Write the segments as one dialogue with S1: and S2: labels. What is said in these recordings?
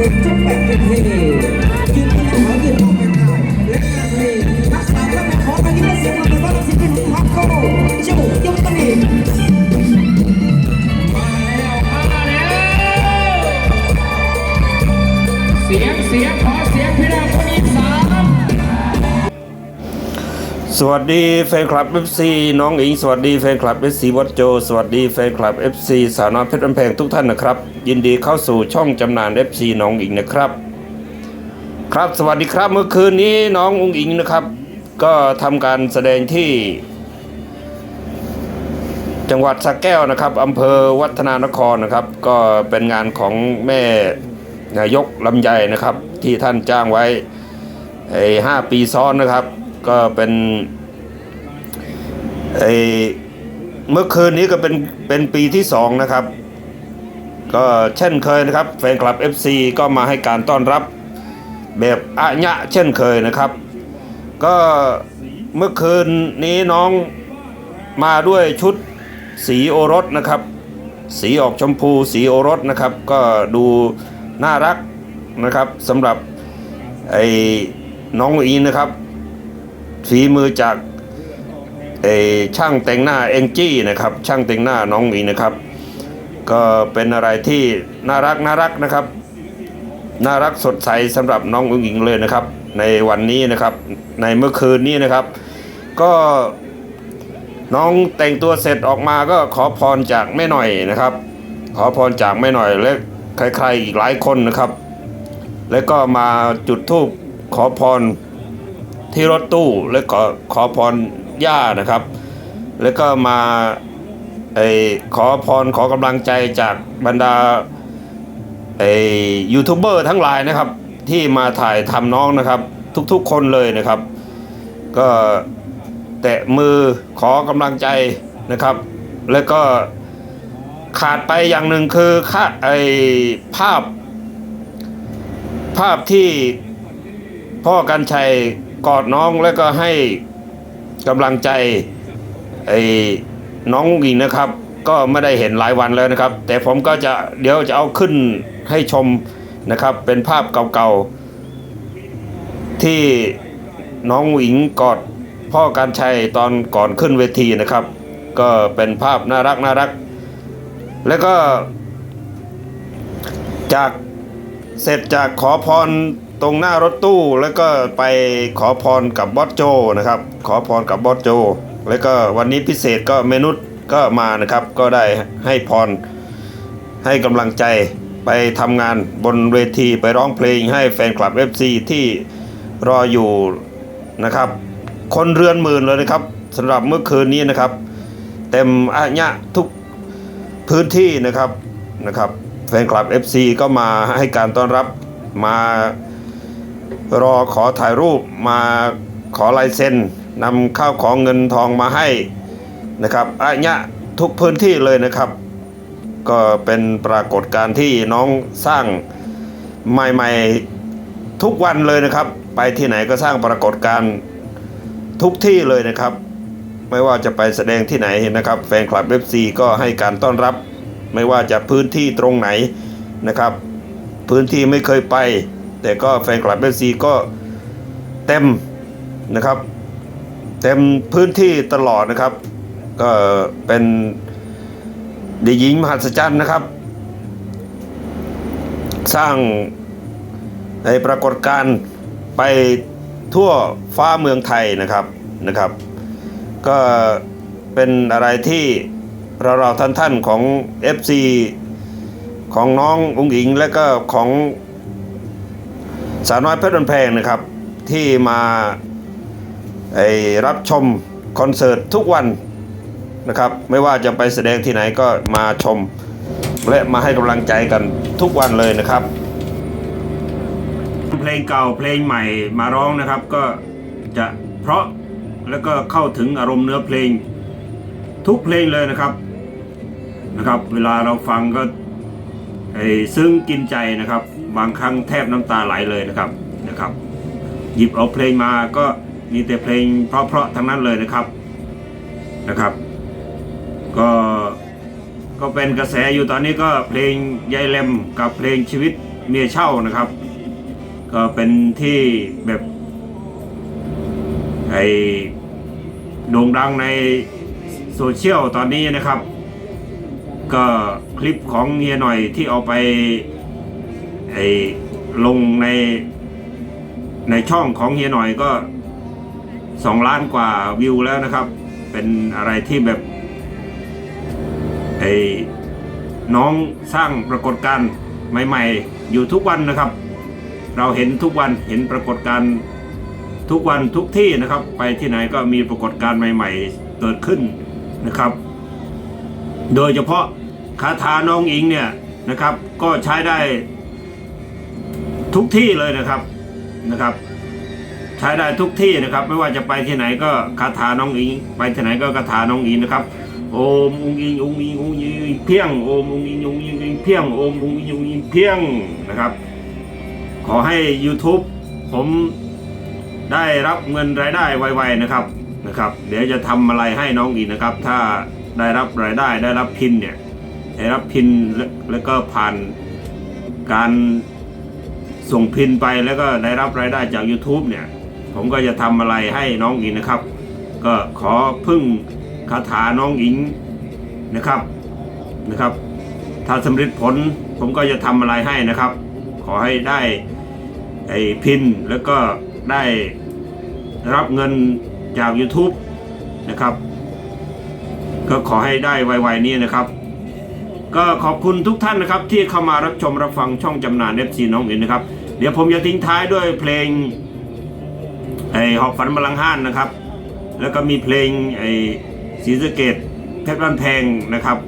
S1: เจุ๊บเป็นเพลงยืนที่หาเขายืนองเป็นได้และนเพลงรักษาระแม่ขอกันที่เสียงมันเป็นว่าสิเป็นฮักโก้ชูยกตะลี
S2: มาแล้วมาแล้วเสียงเสียงขอเสียงพี่น้อ ส
S3: วัสดีแฟนคลับ FC น้องอิง สวัสดีแฟนคลับ FC วัดโจ สวัสดีแฟนคลับ FC สาวน้อยเพชรบันแพงทุกท่านนะครับ ยินดีเข้าสู่ช่องจำหนาน FC น้องอิงนะครับ ครับสวัสดีครับเมื่อคืนนี้น้ององอิงนะครับ ก็ทำการแสดงที่ จังหวัดสระแก้วนะครับอำเภอวัฒนานครนะครับ ก็เป็นงานของแม่นายกลำไยนะครับ ที่ท่านจ้างไว้ไอ้ห้าปีซ้อนนะครับ ก็เป็นไอเมื่อคืนนี้ก็เป็นเป็นปีที่สองนะครับ ก็เช่นเคยนะครับ แฟนคลับ FC ก็มาให้การต้อนรับแบบอะญะเช่นเคยนะครับ ก็เมื่อคืนนี้น้องมาด้วยชุดสีโอรสนะครับ สีออกชมพูสีโอรสนะครับ ก็ดูน่ารักนะครับสำหรับไอ้น้องอีนนะครับ ฝีมือจากไอ้ช่างแต่งหน้าเองจี้นะครับช่างแต่งหน้าน้องอีนะครับ ก็เป็นอะไรที่น่ารักน่ารักนะครับ น่ารักสดใสสำหรับน้องอุ๋งอิงเลยนะครับ ในวันนี้นะครับในเมื่อคืนนี้นะครับ ก็น้องแต่งตัวเสร็จออกมาก็ขอพรจากแม่หน่อยนะครับ ขอพรจากแม่หน่อยและใครๆอีกหลายคนนะครับ แล้วก็มาจุดธูปขอพร ที่รถตู้และขอขอพรย่านะครับ แล้วก็มาไอขอพรขอกำลังใจจากบรรดาไอยูทูบเบอร์ทั้งหลายนะครับ ที่มาถ่ายทำน้องนะครับ ทุกๆคนเลยนะครับ ก็แตะมือขอกำลังใจนะครับ แล้วก็ขาดไปอย่างหนึ่งคือค่าไอภาพ ภาพที่พ่อกันชัย กอดน้องแล้วก็ให้กำลังใจไอ้น้องหญิงนะครับ ก็ไม่ได้เห็นหลายวันแล้วนะครับ แต่ผมก็จะเดี๋ยวจะเอาขึ้นให้ชมนะครับ เป็นภาพเก่าๆ ที่น้องหญิงกอดพ่อการชัยตอนก่อนขึ้นเวทีนะครับ ก็เป็นภาพน่ารักน่ารัก แล้วก็จากเสร็จจากขอพร ตรงหน้ารถตู้แล้วก็ไปขอพรกับบอสโจนะครับ ขอพรกับบอสโจ แล้วก็วันนี้พิเศษก็เมนุษก็มานะครับ ก็ได้ให้พรให้กำลังใจไปทำงานบนเวทีไปร้องเพลงให้แฟนคลับ FC ที่รออยู่นะครับ คนเรือนหมื่นเลยนะครับสำหรับเมื่อคืนนี้นะครับ เต็มอะญะทุกพื้นที่นะครับนะครับ แฟนคลับ FC ก็มาให้การต้อนรับมา รอขอถ่ายรูปมาขอลายเซ็นนำข้าวของเงินทองมาให้นะครับอะเนี้ยทุกพื้นที่เลยนะครับ ก็เป็นปรากฏการณ์ที่น้องสร้างใหม่ๆทุกวันเลยนะครับ ไปที่ไหนก็สร้างปรากฏการณ์ทุกที่เลยนะครับ ไม่ว่าจะไปแสดงที่ไหนนะครับ แฟนคลับ FC ก็ให้การต้อนรับ ไม่ว่าจะพื้นที่ตรงไหนนะครับ พื้นที่ไม่เคยไป แต่ก็แฟนคลับ FC ก็เต็มนะครับ เต็มพื้นที่ตลอดนะครับ ก็เป็นเดียหญิงมหัศจรรย์นะครับ สร้างในปรากฏการณ์ไปทั่วฟ้าเมืองไทยนะครับนะครับ ก็เป็นอะไรที่เราเราท่านท่านๆของ FC ของน้องอุ๋งอิงและก็ของ สาวน้อยเพชรบันแพงนะครับ ที่มารับชมคอนเสิร์ตทุกวันนะครับ ไม่ว่าจะไปแสดงที่ไหนก็มาชม และมาให้กำลังใจกันทุกวันเลยนะครับ เพลงเก่าเพลงใหม่มาร้องนะครับ ก็จะเพราะแล้วก็เข้าถึงอารมณ์เนื้อเพลงทุกเพลงเลยนะครับนะครับ เวลาเราฟังก็ซึ้งกินใจนะครับ บางครั้งแทบน้ำตาไหลเลยนะครับนะครับ หยิบเอาเพลงมาก็มีแต่เพลงเพราะๆทั้งนั้นเลยนะครับนะครับ ก็ก็เป็นกระแสอยู่ตอนนี้ก็เพลงยายเลมกับเพลงชีวิตเมียเช่านะครับ ก็เป็นที่แบบไอโด่งดังในโซเชียลตอนนี้นะครับ ก็คลิปของเฮียหน่อยที่เอาไป ไอ้ลงในในช่องของเฮียหน่อยก็สองล้านกว่าวิวแล้วนะครับ เป็นอะไรที่แบบไอ้น้องสร้างปรากฏการณ์ใหม่ๆ อยู่ทุกวันนะครับ เราเห็นทุกวันเห็นปรากฏการณ์ทุกวันทุกที่นะครับ ไปที่ไหนก็มีปรากฏการณ์ใหม่ๆ เกิดขึ้นนะครับ โดยเฉพาะคาถาน้องอิงเนี่ยนะครับ ก็ใช้ได้ ทุกที่เลยนะครับนะครับ ใช้ได้ทุกที่นะครับ ไม่ว่าจะไปที่ไหนก็คาถาน้องอิง ไปที่ไหนก็คาถาน้องอิงนะครับโอมอุงอิงอุงอิงอุงอิงเพียงโอมอุงอิงอุงอิงอุงอิงเพียงโอมอุงอิงอุงอิงเพียงนะครับ ขอให้ YouTube ผมได้รับเงินรายได้ไวๆนะครับนะครับ เดี๋ยวจะทำอะไรให้น้องอีกนะครับ ถ้าได้รับรายได้ได้รับพินเนี่ยได้รับพินแล้วแล้วก็ผ่านการ ส่งพินไปแล้วก็ได้รับรายได้จาก YouTube เนี่ย ผมก็จะทำอะไรให้น้องอิงนะครับ ก็ขอพึ่งคาถาน้องอิงนะครับนะครับ ถ้าสำเร็จผลผมก็จะทำอะไรให้นะครับ ขอให้ได้ไอ้พินแล้วก็ได้รับเงินจาก YouTube นะครับ ก็ขอให้ได้ไวๆนี้นะครับ ก็ขอบคุณทุกท่านนะครับที่เข้ามารับชมรับฟังช่องจำหนาเอฟซีน้องอินนะครับ เดี๋ยวผมจะทิ้งท้ายด้วยเพลงไอ้หอกฝันบาลังห้านนะครับ แล้วก็มีเพลงไอ้ศรีสะเกดเพชรบ้านแพงนะครับ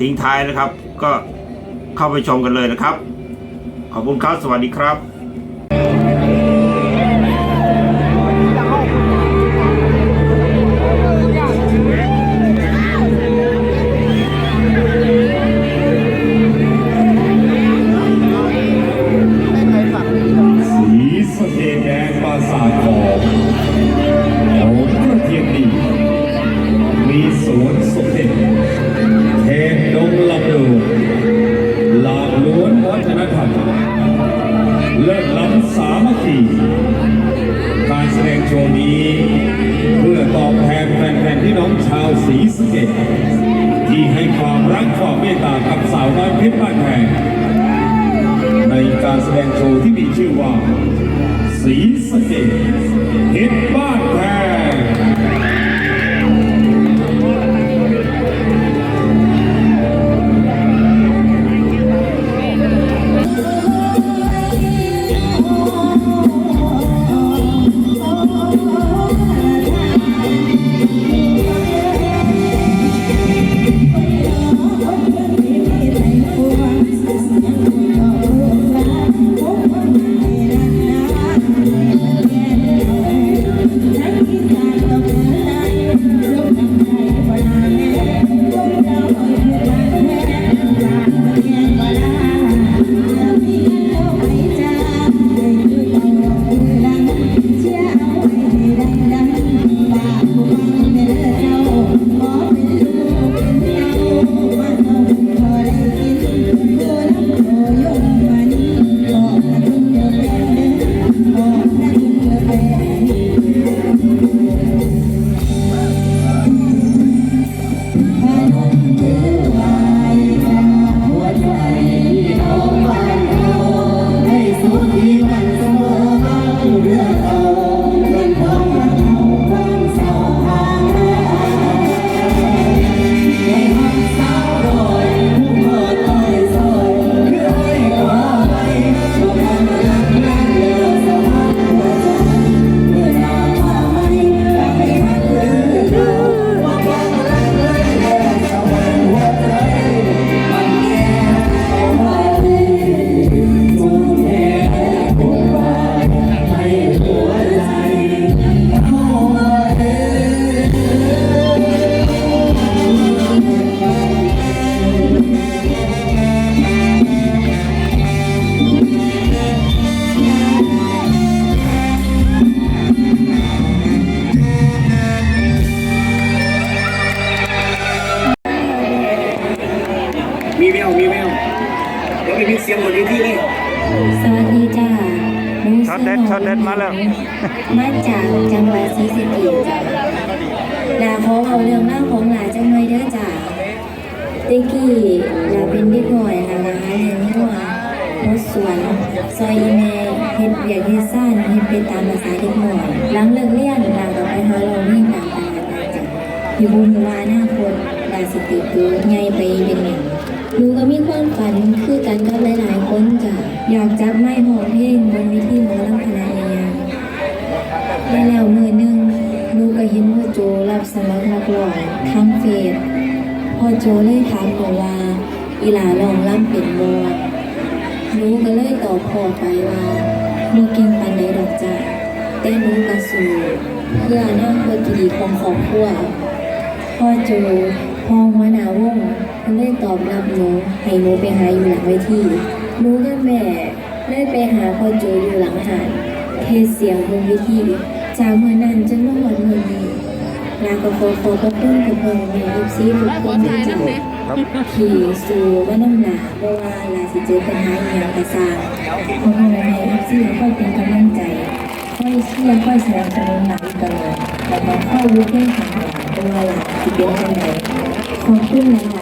S3: ทิ้งท้ายนะครับ ก็เข้าไปชมกันเลยนะครับ ขอบคุณครับสวัสดีครับ
S4: ช่วงโชว์นี้ เพื่อตอบแทนแฟนๆที่น้องชาวศรีสะเกดที่ให้ความรักความเมตตากับสาวน้อยเพชรบ้านแพงในการแสดงโชว์ที่มีชื่อว่าศรีสะเกดเพชรบ้านแพง
S1: มา
S3: แล้ว
S5: มาจากจังหวัดศรีสะเกษจ้ะลาขอเอาเรื่องเล่าของหลาจังไว้เด้อจ้ะเด็กกี้ลาเป็นเด็กหน่อยลาลาหาเลี้ยงหัวรถสวนซอยอีแม่เฮ็ดเบียกเฮ็ดซ่านเฮ็ดเป็นตามภาษาเด็กหน่อยหลังเลิกเรียนลาก็ไปหาเราเรียนตามตลาดจ้ะอยู่บุญว่าอนาคตลาสิติดตัวใหญ่ไปเป็นหยังหนูก็มีความฝันคือกันกับหลายๆคนจ้ะอยากจับไม้หอเพลงบนวิธีหมอลำคณะใหญ่ แล้วมือหนึงหนูก็เห็นพ่อโจรับสมัครนักร้องทางเฟซพ่อโจเลยถามหนูว่า อีหลาลองล่ำเป็นบ่หนูก็เลยตอบพอไปว่าหนูเก่งปานใดดอกจ้ะแต่หนูก็สู้เพื่ออนาคตที่ดีของครอบครัวพ่อโจพ่อหัวหน้าวงเพิ่นเลยตอบรับหนูให้หนูไปหาอยู่หลังเวทีหนูกับแม่เลยไปหาพ่อโจอยู่หลังหาดเทเสียงบนวิธี จากเมื่อนั้นจนมาหมดเมื่อนี้ลาก็ขอขอบพระคุณกับพ่อแม่ลูกซีทุกคนที่เจ้าที่สู่ว่าน้ำหนาเพราะว่าลาสิเจอปัญหาอหย่างกระซางพ่อแม่ลูกซีค่อยเป็นกำลังใจค่อยเชื่อค่อยสนับสนุนหลังตลอดแต่มาเข้ารู้เรื่องของหลานเพราะว่าหลานสิเป็นจังไดขอบคุณหลาย